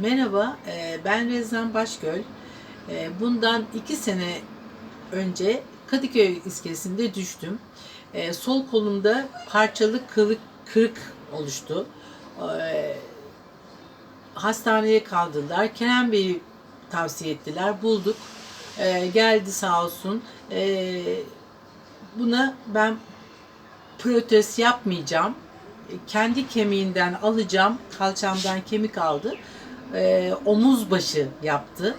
Merhaba, e, ben Rezan Başgöl. E, Bundan iki sene önce Kadıköy iskelesinde düştüm. E, Sol kolumda parçalı kırık, kırık oluştu. Hastaneye kaldırdılar. Kerem Bey'i tavsiye ettiler. Bulduk. Geldi sağ olsun. Buna ben protez yapmayacağım. Kendi kemiğinden alacağım. Kalçamdan kemik aldı. Ee, omuz başı yaptı.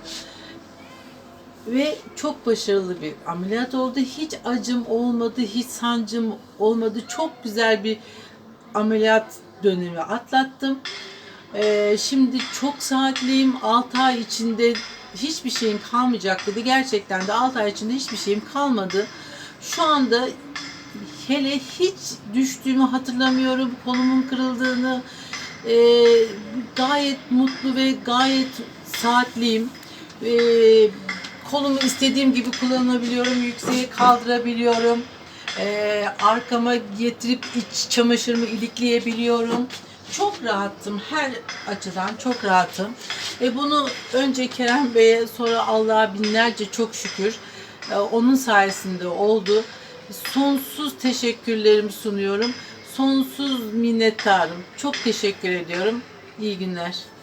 Ve çok başarılı bir ameliyat oldu. Hiç acım olmadı, hiç sancım olmadı. Çok güzel bir ameliyat dönemi atlattım. Ee, şimdi çok saatliyim. 6 ay içinde hiçbir şeyim kalmayacak dedi. Gerçekten de 6 ay içinde hiçbir şeyim kalmadı. Şu anda hele hiç düştüğümü hatırlamıyorum. Kolumun kırıldığını e, gayet mutlu ve gayet saatliyim. E, kolumu istediğim gibi kullanabiliyorum. Yükseğe kaldırabiliyorum. E, arkama getirip iç çamaşırımı ilikleyebiliyorum. Çok rahattım. Her açıdan çok rahatım. E bunu önce Kerem Bey'e sonra Allah'a binlerce çok şükür e, onun sayesinde oldu. Sonsuz teşekkürlerimi sunuyorum. Sonsuz minnettarım. Çok teşekkür ediyorum. İyi günler.